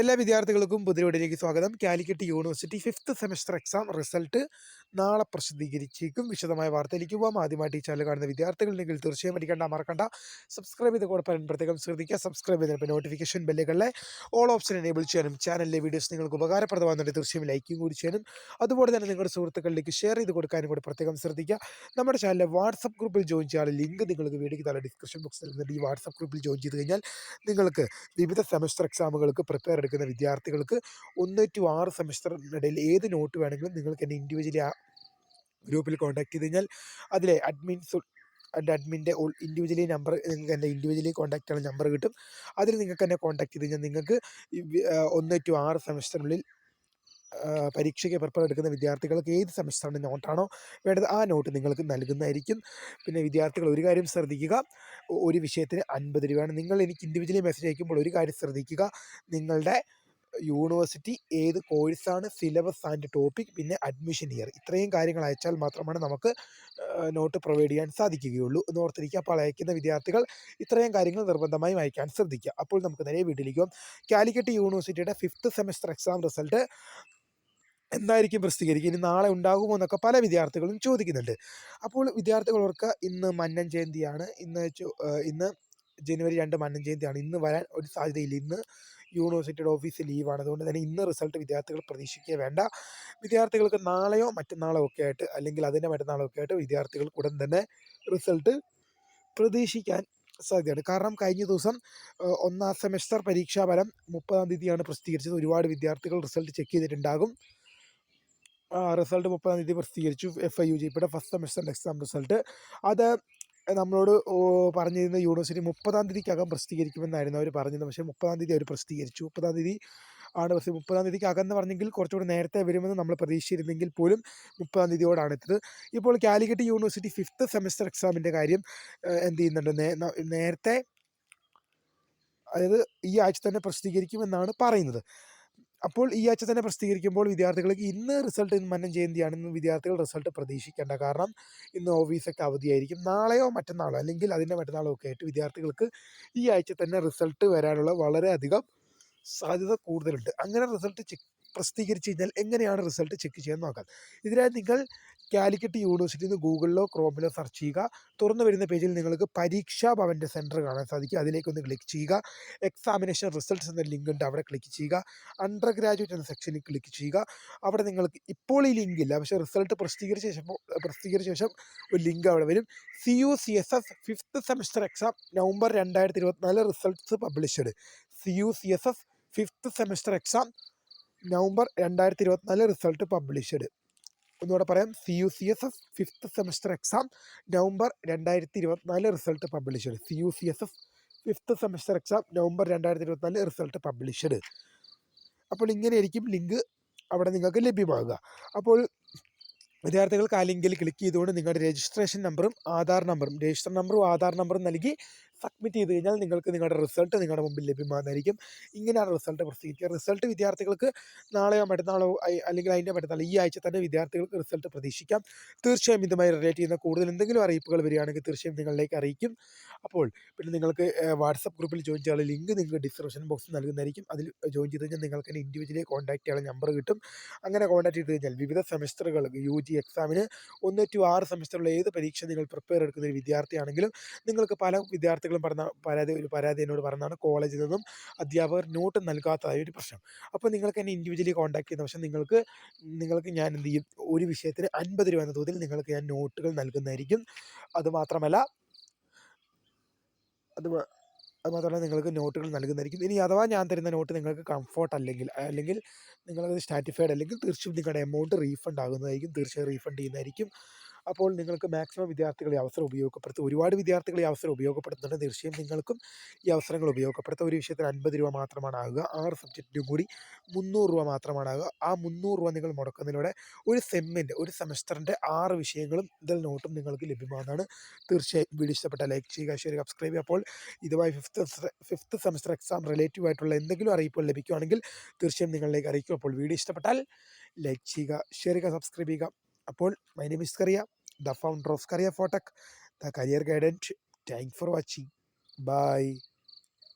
എല്ലാ വിദ്യാർത്ഥികൾക്കും പുതിയവിടിലേക്ക് സ്വാഗതം. Calicut university fifth semester exam result നാളെ പ്രസിദ്ധീകരിച്ചേക്കും. വിശദമായ വാർത്തയിലേക്ക് പോകാം ആദ്യമായിട്ട് ഈ ചാനൽ കാണുന്ന വിദ്യാർത്ഥികളുണ്ടെങ്കിൽ തീർച്ചയായും പഠിക്കേണ്ട മറക്കണ്ട. സബ്സ്ക്രൈബ് ചെയ്ത് കൂടെ പറയാൻ പ്രത്യേകം ശ്രദ്ധിക്കുക. സബ്സ്ക്രൈബ് ചെയ്തപ്പോൾ നോട്ടിഫിക്കേഷൻ ബെല്ലുകളിലെ ഓൾ ഓപ്ഷൻ എനേബിൾ ചെയ്യാനും ചാനലിലെ വീഡിയോസ് നിങ്ങൾക്ക് ഉപകാരപ്രദമാകുന്നുണ്ട്. തീർച്ചയായും ലൈക്കും കൂടി ചെയ്യാനും. അതുപോലെ തന്നെ നിങ്ങളുടെ സുഹൃത്തുക്കളിലേക്ക് ഷെയർ ചെയ്ത് കൊടുക്കാനും കൂടി പ്രത്യേകം ശ്രദ്ധിക്കുക. നമ്മുടെ ചാനലിലെ വാട്സപ്പ് ഗ്രൂപ്പിൽ ജോയിൻ ചെയ്യാൻ ലിങ്ക് നിങ്ങൾക്ക് വീഡിയോക്ക് താഴെ ഡിസ്ക്രിപ്ഷൻ ബോക്സിൽ നിന്നുണ്ട്. ഈ വാട്സപ്പ് ഗ്രൂപ്പിൽ ജോയിൻ ചെയ്ത് കഴിഞ്ഞാൽ നിങ്ങൾക്ക് വിവിധ സെമസ്റ്റർ എക്സാമുകൾക്ക് പ്രിപ്പയർ എടുക്കുന്ന വിദ്യാർത്ഥികൾക്ക് ഒന്ന് ടു ആറ് സെമസ്റ്ററിനിടയിൽ ഏത് നോട്ട് വേണമെങ്കിലും നിങ്ങൾക്ക് എന്നെ ഇൻഡിവിജ്വലി ആ ഗ്രൂപ്പിൽ കോൺടാക്ട് ചെയ്ത് കഴിഞ്ഞാൽ അതിലെ അഡ്മിൻസ് എന്റെ അഡ്മിന്റെ ഇൻഡിവിജ്വലി നമ്പർ നിങ്ങൾക്ക് എന്റെ ഇൻഡിവിജ്വലി കോൺടാക്ട് ചെയ്യാൻ നമ്പർ കിട്ടും. അതിൽ നിങ്ങൾക്ക് എന്നെ കോൺടാക്ട് ചെയ്ത് കഴിഞ്ഞാൽ നിങ്ങൾക്ക് ഒന്ന് ടു ആറ് സെമസ്റ്ററിനുള്ളിൽ പരീക്ഷയ്ക്ക് പ്രിപ്പയർ എടുക്കുന്ന വിദ്യാർത്ഥികൾക്ക് ഏത് സെമസ്റ്ററിന്റെ നോട്ടാണോ വേണ്ടത് ആ നോട്ട് നിങ്ങൾക്ക് നൽകുന്നതായിരിക്കും. പിന്നെ വിദ്യാർത്ഥികൾ ഒരു കാര്യം ശ്രദ്ധിക്കുക ഒരു വിഷയത്തിന് അൻപത് രൂപയാണ്. നിങ്ങൾ എനിക്ക് ഇൻഡിവിജ്വലി മെസ്സേജ് അയക്കുമ്പോൾ ഒരു കാര്യം ശ്രദ്ധിക്കുക നിങ്ങളുടെ യൂണിവേഴ്സിറ്റി ഏത് കോഴ്സാണ് സിലബസ് ആൻഡ് ടോപ്പിക് പിന്നെ അഡ്മിഷൻ ഇയർ ഇത്രയും കാര്യങ്ങൾ അയച്ചാൽ മാത്രമാണ് നമുക്ക് നോട്ട് പ്രൊവൈഡ് ചെയ്യാൻ സാധിക്കുകയുള്ളൂ എന്ന് ഓർത്തിരിക്കുക. അപ്പോൾ അയക്കുന്ന വിദ്യാർത്ഥികൾ ഇത്രയും കാര്യങ്ങൾ നിർബന്ധമായും അയക്കാൻ ശ്രദ്ധിക്കുക. അപ്പോൾ നമുക്ക് നേരെ വീട്ടിലേക്കും കാലിക്കറ്റ് യൂണിവേഴ്സിറ്റിയുടെ ഫിഫ്ത്ത് സെമസ്റ്റർ എക്സാം റിസൾട്ട് എന്തായിരിക്കും പ്രസിദ്ധീകരിക്കുക? ഇനി നാളെ ഉണ്ടാകുമോ എന്നൊക്കെ പല വിദ്യാർത്ഥികളും ചോദിക്കുന്നുണ്ട്. അപ്പോൾ വിദ്യാർത്ഥികൾ ഓർക്കുക ഇന്ന് മന്നൻ ജയന്തിയാണ്. ഇന്ന് ഇന്ന് ജനുവരി രണ്ട് മന്നൻ ജയന്തിയാണ്. ഇന്ന് വരാൻ ഒരു സാധ്യതയില്ല. ഇന്ന് യൂണിവേഴ്സിറ്റിയുടെ ഓഫീസ് ലീവാണ്. അതുകൊണ്ട് തന്നെ ഇന്ന് റിസൾട്ട് വിദ്യാർത്ഥികൾ പ്രതീക്ഷിക്കുക വേണ്ട. വിദ്യാർത്ഥികൾക്ക് നാളെയോ മറ്റന്നാളോ ഒക്കെ ആയിട്ട് അല്ലെങ്കിൽ അതിന്റെ മറ്റന്നാളോ ഒക്കെ ആയിട്ട് വിദ്യാർത്ഥികൾക്ക് ഉടൻ തന്നെ റിസൾട്ട് പ്രതീക്ഷിക്കാൻ സാധ്യതയാണ് കാരണം കഴിഞ്ഞ ദിവസം ഒന്നാം സെമസ്റ്റർ പരീക്ഷാ ഫലം മുപ്പതാം തീയതിയാണ് പ്രസിദ്ധീകരിച്ചത്. ഒരുപാട് വിദ്യാർത്ഥികൾ റിസൾട്ട് ചെക്ക് ചെയ്തിട്ടുണ്ടാകും. റിസൾട്ട് മുപ്പതാം തീയതി പ്രസിദ്ധീകരിച്ചു. എഫ് ഐ യു ജിയുടെ ഫസ്റ്റ് സെമസ്റ്റർ എക്സാം റിസൾട്ട് അത് നമ്മളോട് പറഞ്ഞിരുന്ന യൂണിവേഴ്സിറ്റി മുപ്പതാം തീയതിക്കകം പ്രസിദ്ധീകരിക്കുമെന്നായിരുന്നു അവർ പറഞ്ഞത്. പക്ഷേ മുപ്പതാം തീയതി അവർ പ്രസിദ്ധീകരിച്ചു. മുപ്പതാം തീയതി ആണ് പക്ഷേ മുപ്പതാം തീയതിക്ക് അകന്ന് പറഞ്ഞെങ്കിൽ കുറച്ചുകൂടി നേരത്തെ വരുമെന്ന് നമ്മൾ പ്രതീക്ഷിച്ചിരുന്നെങ്കിൽ പോലും മുപ്പതാം തീയതിയോടാണ് എത്തുന്നത് ഇപ്പോൾ കാലിക്കറ്റ് യൂണിവേഴ്സിറ്റി ഫിഫ്ത്ത് സെമസ്റ്റർ എക്സാമിന്റെ കാര്യം എന്ത് ചെയ്യുന്നുണ്ട്? നേരത്തെ അതായത് ഈ ആഴ്ച തന്നെ പ്രസിദ്ധീകരിക്കുമെന്നാണ് പറയുന്നത്. അപ്പോൾ ഈ ആഴ്ച തന്നെ പ്രസിദ്ധീകരിക്കുമ്പോൾ വിദ്യാർത്ഥികൾക്ക് ഇന്ന് റിസൾട്ട് മന്നം ജയന്തിയാണ്. ഇന്ന് വിദ്യാർത്ഥികൾ റിസൾട്ട് പ്രതീക്ഷിക്കേണ്ട. കാരണം ഇന്ന് ഓഫീസൊക്കെ അവധിയായിരിക്കും. നാളെയോ മറ്റന്നാളോ അല്ലെങ്കിൽ അതിന്റെ മറ്റന്നാളോ ഒക്കെ ആയിട്ട് വിദ്യാർത്ഥികൾക്ക് ഈ ആഴ്ച തന്നെ റിസൾട്ട് വരാനുള്ള വളരെയധികം സാധ്യത കൂടുതലുണ്ട്. അങ്ങനെ റിസൾട്ട് പ്രസിദ്ധീകരിച്ച് കഴിഞ്ഞാൽ എങ്ങനെയാണ് റിസൾട്ട് ചെക്ക് ചെയ്യാൻ നോക്കാം ഇതിനായി നിങ്ങൾ കാലിക്കറ്റ് യൂണിവേഴ്സിറ്റിയിൽ നിന്ന് ഗൂഗിളിലോ ക്രോമിലോ സെർച്ച് ചെയ്യുക. തുറന്നു വരുന്ന പേജിൽ നിങ്ങൾക്ക് പരീക്ഷാ ഭവന്റെ സെന്റർ കാണാൻ സാധിക്കും. അതിലേക്കൊന്ന് ക്ലിക്ക് ചെയ്യുക. എക്സാമിനേഷൻ റിസൾട്ട്സ് എന്ന ലിങ്ക് ഉണ്ട്. അവിടെ ക്ലിക്ക് ചെയ്യുക. അണ്ടർ ഗ്രാജുവേറ്റ് എന്ന സെക്ഷനിൽ ക്ലിക്ക് ചെയ്യുക. അവിടെ നിങ്ങൾക്ക് ഇപ്പോൾ ഈ ലിങ്ക് ഇല്ല. പക്ഷേ റിസൾട്ട് പ്രസിദ്ധീകരിച്ച ശേഷം പ്രസിദ്ധീകരിച്ച ശേഷം ഒരു ലിങ്ക് അവിടെ വരും. C U C S S fifth semester exam November രണ്ടായിരത്തി ഇരുപത്തിനാല് results published C U C S S fifth semester exam November രണ്ടായിരത്തി ഇരുപത്തിനാല് റിസൾട്ട് പബ്ലിഷ്ഡ്. ഒന്നുകൂടെ പറയാം. C U C S S fifth semester exam November രണ്ടായിരത്തി ഇരുപത്തിനാല് result published. C U C S S fifth semester exam November രണ്ടായിരത്തി ഇരുപത്തിനാല് result published. അപ്പോൾ ഇങ്ങനെയായിരിക്കും ലിങ്ക് അവിടെ നിങ്ങൾക്ക് ലഭ്യമാകുക. അപ്പോൾ വിദ്യാർത്ഥികൾക്ക് ആ ലിങ്കിൽ ക്ലിക്ക് ചെയ്തുകൊണ്ട് നിങ്ങളുടെ രജിസ്ട്രേഷൻ നമ്പറും ആധാർ നമ്പറും രജിസ്റ്റർ നമ്പറും ആധാർ നമ്പറും നൽകി സബ്മിറ്റ് ചെയ്ത് കഴിഞ്ഞാൽ നിങ്ങൾക്ക് നിങ്ങളുടെ റിസൾട്ട് നിങ്ങളുടെ മുമ്പിൽ ലഭ്യമാകുന്നതായിരിക്കും. ഇങ്ങനെയാണ് റിസൾട്ട് പ്രസിദ്ധീകരിക്കുക. റിസൾട്ട് വിദ്യാർത്ഥികൾക്ക് നാളെയോ മറ്റന്നാളോ അല്ലെങ്കിൽ അതിന്റെ മറ്റന്നാൾ ഈ ആഴ്ച തന്നെ വിദ്യാർത്ഥികൾക്ക് റിസൾട്ട് പ്രതീക്ഷിക്കാം. തീർച്ചയായും ഇതുമായി റിലേറ്റ് ചെയ്യുന്ന കൂടുതൽ എന്തെങ്കിലും അറിയിപ്പുകൾ വരികയാണെങ്കിൽ തീർച്ചയായും നിങ്ങളിലേക്ക് അറിയിക്കും. അപ്പോൾ പിന്നെ നിങ്ങൾക്ക് വാട്സപ്പ് ഗ്രൂപ്പിൽ ജോയിൻ ചെയ്യാനുള്ള ലിങ്ക് നിങ്ങൾക്ക് ഡിസ്ക്രിപ്ഷൻ ബോക്സിൽ നൽകുന്നതായിരിക്കും. അതിൽ ജോയിൻ ചെയ്ത് കഴിഞ്ഞാൽ നിങ്ങൾക്ക് തന്നെ ഇൻഡിവിജ്വലി കോൺടാക്ട് ചെയ്യാനുള്ള നമ്പർ കിട്ടും. അങ്ങനെ കോൺടാക്ട് ചെയ്ത് കഴിഞ്ഞാൽ വിവിധ സെമസ്റ്ററുകൾ യു ജി എക്സാമിന് ഒന്ന് ടു ആറ് സെമസ്റ്ററുള്ള ഏത് പരീക്ഷ നിങ്ങൾ പ്രിപ്പയർ എടുക്കുന്ന ഒരു വിദ്യാർത്ഥിയാണെങ്കിലും നിങ്ങൾക്ക് പല വിദ്യാർത്ഥികളും പറഞ്ഞ പരാതി ഒരു പരാതി എന്നോട് പറഞ്ഞാണ് കോളേജിൽ നിന്നും അധ്യാപകർ നോട്ട് നൽകാത്തതായ ഒരു പ്രശ്നം. അപ്പോൾ നിങ്ങൾക്ക് എന്നെ ഇൻഡിവിജ്വലി കോൺടാക്ട് ചെയ്യുന്ന പക്ഷേ നിങ്ങൾക്ക് നിങ്ങൾക്ക് ഞാൻ എന്ത് ചെയ്യും? ഒരു വിഷയത്തിന് അൻപത് രൂപ എന്ന തോതിൽ നിങ്ങൾക്ക് ഞാൻ നോട്ടുകൾ നൽകുന്നതായിരിക്കും. അതുമാത്രമല്ല അത് അത് മാത്രമല്ല നിങ്ങൾക്ക് നോട്ടുകൾ നൽകുന്നതായിരിക്കും. ഇനി അഥവാ ഞാൻ തരുന്ന നോട്ട് നിങ്ങൾക്ക് കംഫോർട്ട് അല്ലെങ്കിൽ അല്ലെങ്കിൽ നിങ്ങൾക്ക് സ്റ്റാറ്റിഫൈഡ് അല്ലെങ്കിൽ തീർച്ചയായും നിങ്ങളുടെ എമൗണ്ട് റീഫണ്ട് ആകുന്നതായിരിക്കും. തീർച്ചയായും റീഫണ്ട് ചെയ്യുന്നതായിരിക്കും. അപ്പോൾ നിങ്ങൾക്ക് മാക്സിമം വിദ്യാർത്ഥികളെ അവസരം ഉപയോഗപ്പെടുത്തും ഒരുപാട് വിദ്യാർത്ഥികളെ അവസരം ഉപയോഗപ്പെടുത്തുന്നുണ്ട്. തീർച്ചയായും നിങ്ങൾക്കും ഈ അവസരങ്ങൾ ഉപയോഗപ്പെടുത്താം. ഒരു വിഷയത്തിന് അൻപത് രൂപ മാത്രമാണ് ആകുക. ആറ് സബ്ജക്റ്റിനും കൂടി മുന്നൂറ് രൂപ മാത്രമാണ് ആകുക. ആ മുന്നൂറ് രൂപ നിങ്ങൾ മുടക്കുന്നതിലൂടെ ഒരു സെമ്മിന്റെ ഒരു സെമസ്റ്ററിന്റെ ആറ് വിഷയങ്ങളും ഇതിൽ നോട്ടും നിങ്ങൾക്ക് ലഭ്യമാകുന്നതാണ്. തീർച്ചയായും വീഡിയോ ഇഷ്ടപ്പെട്ട ലൈക്ക് ചെയ്യുക ഷെയർ സബ്സ്ക്രൈബ് ചെയ്യുക. അപ്പോൾ ഇതുമായി fifth fifth semester exam relative ആയിട്ടുള്ള എന്തെങ്കിലും അറിയിപ്പുകൾ ലഭിക്കുകയാണെങ്കിൽ തീർച്ചയായും നിങ്ങളിലേക്ക് അറിയിക്കും. അപ്പോൾ വീഡിയോ ഇഷ്ടപ്പെട്ടാൽ ലൈക്ക് ചെയ്യുക ഷെയർ ചെയ്യുക സബ്സ്ക്രൈബ് ചെയ്യുക. അപ്പോൾ my name Kariya the founder of Kariya Fotak the career guidance thank for watching bye